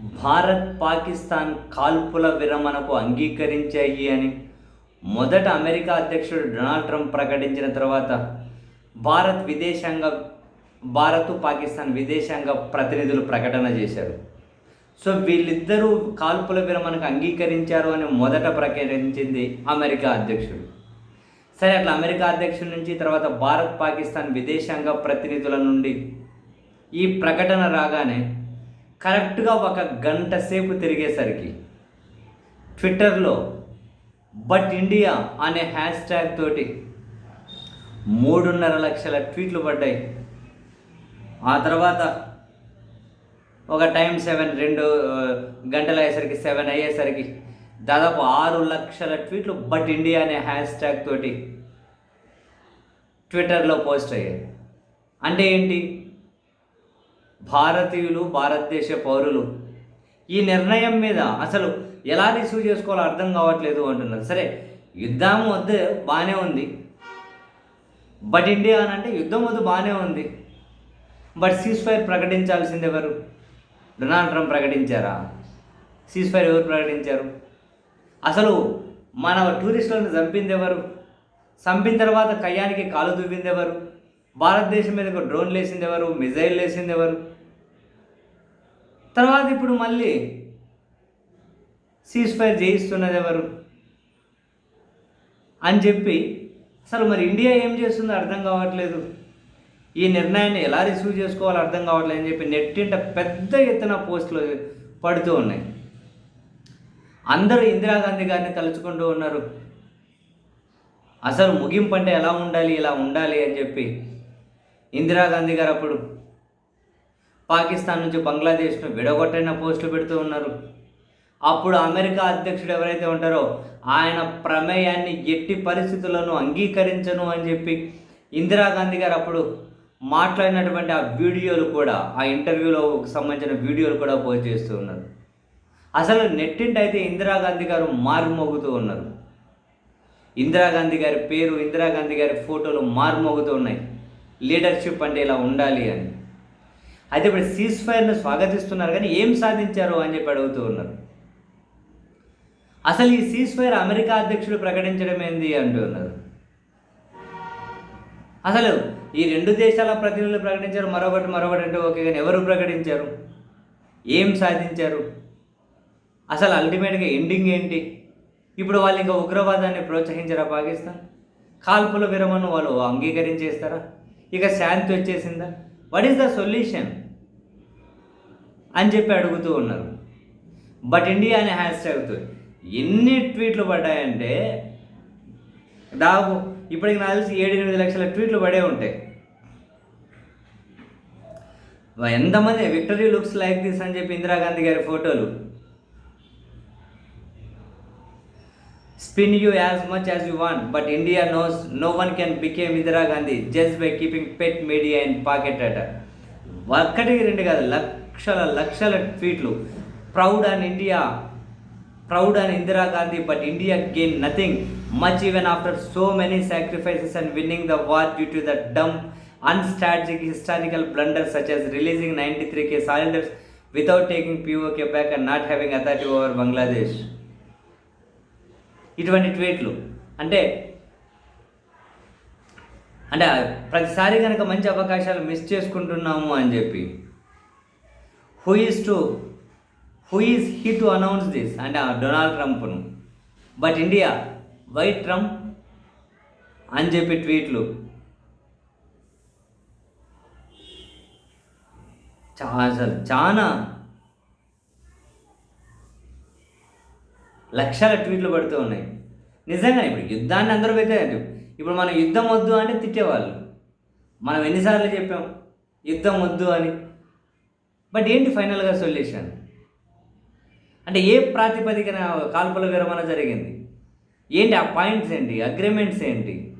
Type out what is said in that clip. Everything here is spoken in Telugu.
భారత్ పాకిస్తాన్ కాల్పుల విరమణకు అంగీకరించాయి అని మొదట అమెరికా అధ్యక్షుడు డొనాల్డ్ ట్రంప్ ప్రకటించిన తర్వాత భారత్ విదేశాంగ భారత్ పాకిస్తాన్ విదేశాంగ ప్రతినిధులు ప్రకటన చేశారు. సో వీళ్ళిద్దరూ కాల్పుల విరమణకు అంగీకరించారు అని మొదట ప్రకటించింది అమెరికా అధ్యక్షుడు. సరే అట్లా అమెరికా అధ్యక్షుడి నుంచి తర్వాత భారత్ పాకిస్తాన్ విదేశాంగ ప్రతినిధుల నుండి ఈ ప్రకటన రాగానే కరెక్ట్గా ఒక గంట సేపు తిరిగేసరికి ట్విట్టర్లో బట్ ఇండియా అనే హ్యాష్ ట్యాగ్ తోటి మూడున్నర లక్షల ట్వీట్లు పడ్డాయి. ఆ తర్వాత ఒక టైం సెవెన్ రెండు గంటలు అయ్యేసరికి సెవెన్ అయ్యేసరికి దాదాపు ఆరు లక్షల ట్వీట్లు బట్ ఇండియా అనే హ్యాష్ ట్యాగ్ తోటి ట్విట్టర్లో పోస్ట్ అయ్యాయి. అంటే ఏంటి? భారతీయులు భారతదేశ పౌరులు ఈ నిర్ణయం మీద అసలు ఎలా రిసీవ్ చేసుకోవాలో అర్థం కావట్లేదు అంటున్నారు. సరే యుద్ధం వద్దు బాగానే ఉంది. బట్ ఇండియా అని అంటే యుద్ధం వద్దు బాగానే ఉంది. బట్ సీజ్ ఫైర్ ప్రకటించాల్సింది ఎవరు? డొనాల్డ్ ట్రంప్ ప్రకటించారా? సీజ్ ఫైర్ ఎవరు ప్రకటించారు? అసలు మన టూరిస్టులను చంపింది ఎవరు? చంపిన తర్వాత కయ్యానికి కాలు దువ్వింది ఎవరు? భారతదేశం మీదకు డ్రోన్లు వేసింది ఎవరు? మిజైల్ వేసింది ఎవరు? తర్వాత ఇప్పుడు మళ్ళీ సీజ్ ఫైర్ చేయిస్తున్నది ఎవరు? అని చెప్పి అసలు మరి ఇండియా ఏం చేస్తుందో అర్థం కావట్లేదు. ఈ నిర్ణయాన్ని ఎలా రిసీవ్ చేసుకోవాలో అర్థం కావట్లేదు అని చెప్పి నెట్టింట పెద్ద ఎత్తున పోస్టులు పడుతూ ఉన్నాయి. అందరూ ఇందిరాగాంధీ గారిని తలుచుకుంటూ ఉన్నారు. అసలు ముగింపు అంటే ఎలా ఉండాలి ఇలా ఉండాలి అని చెప్పి ఇందిరాగాంధీ గారు అప్పుడు పాకిస్తాన్ నుంచి బంగ్లాదేశ్ను విడగొట్టైన పోస్టులు పెడుతూ ఉన్నారు. అప్పుడు అమెరికా అధ్యక్షుడు ఎవరైతే ఉంటారో ఆయన ప్రమేయాన్ని ఎట్టి పరిస్థితులను అంగీకరించను అని చెప్పి ఇందిరాగాంధీ గారు అప్పుడు మాట్లాడినటువంటి ఆ వీడియోలు కూడా ఆ ఇంటర్వ్యూలో సంబంధించిన వీడియోలు కూడా పోస్ట్ చేస్తూ ఉన్నారు. అసలు నెట్టింట అయితే ఇందిరాగాంధీ గారు మారుమోగుతూ ఉన్నారు. ఇందిరాగాంధీ గారి పేరు ఇందిరాగాంధీ గారి ఫోటోలు మారుమోగుతూ ఉన్నాయి. లీడర్షిప్ అంటే ఇలా ఉండాలి అని. అయితే ఇప్పుడు సీజ్ ఫైర్ను స్వాగతిస్తున్నారు కానీ ఏం సాధించారు అని చెప్పి అడుగుతూ ఉన్నారు. అసలు ఈ సీజ్ ఫైర్ అమెరికా అధ్యక్షుడు ప్రకటించడం ఏంది అంటూ ఉన్నారు. అసలు ఈ రెండు దేశాల ప్రతినిధులు ప్రకటించారు మరొకటి మరొకటి అంటే ఓకే కానీ ఎవరు ప్రకటించారు? ఏం సాధించారు? అసలు అల్టిమేట్గా ఎండింగ్ ఏంటి? ఇప్పుడు వాళ్ళు ఇంకా ఉగ్రవాదాన్ని ప్రోత్సహించారా పాకిస్తాన్? కాల్పుల విరమణ వాళ్ళు అంగీకరించేస్తారా? ఇక శాంతి వచ్చేసిందా? వాట్ ఈస్ ద సొల్యూషన్ అని చెప్పి అడుగుతూ ఉన్నారు. బట్ ఇండియా అనే హ్యాష్ ట్యాగ్తో ఎన్ని ట్వీట్లు పడ్డాయంటే దాదాపు ఇప్పటికి నాకు తెలిసి ఏడు ఎనిమిది లక్షల ట్వీట్లు పడే ఉంటాయి. ఎంతమంది విక్టరీ లుక్స్ లైక్ దిస్ అని చెప్పి ఇందిరాగాంధీ గారి ఫోటోలు. Spin you as much as you want but India knows no one can become Indira Gandhi just by keeping pet media in pocket అట ఒక్కటి రెండు కాదు లక్షల లక్షల ట్వీట్లు proud and India proud and Indira Gandhi but India gain nothing much even after so many sacrifices and winning the war due to the dumb unstrategic historical blunder such as releasing ninety three K soldiers without taking PoK back and not having authority over Bangladesh ఇటువంటి ట్వీట్లు అంటే అంటే ప్రతిసారి కనుక మంచి అవకాశాలు మిస్ చేసుకుంటున్నాము అని చెప్పి. Who is to who is he to announce this అంటే ఆ డొనాల్డ్ ట్రంప్ను బట్ ఇండియా వై ట్రంప్ అని చెప్పి ట్వీట్లు చాలా అసలు చాలా లక్షల ట్వీట్లు పడుతూ ఉన్నాయి. నిజంగా ఇప్పుడు యుద్ధాన్ని అందరూ పెట్టారు ఇప్పుడు మనం యుద్ధం వద్దు అంటే తిట్టేవాళ్ళు. మనం ఎన్నిసార్లు చెప్పాం యుద్ధం వద్దు అని. బట్ ఏంటి ఫైనల్గా సొల్యూషన్? అంటే ఏ ప్రాతిపదికన కాల్పుల విరమణ జరిగింది? ఏంటి ఆ పాయింట్స్ ఏంటి? అగ్రిమెంట్స్ ఏంటి?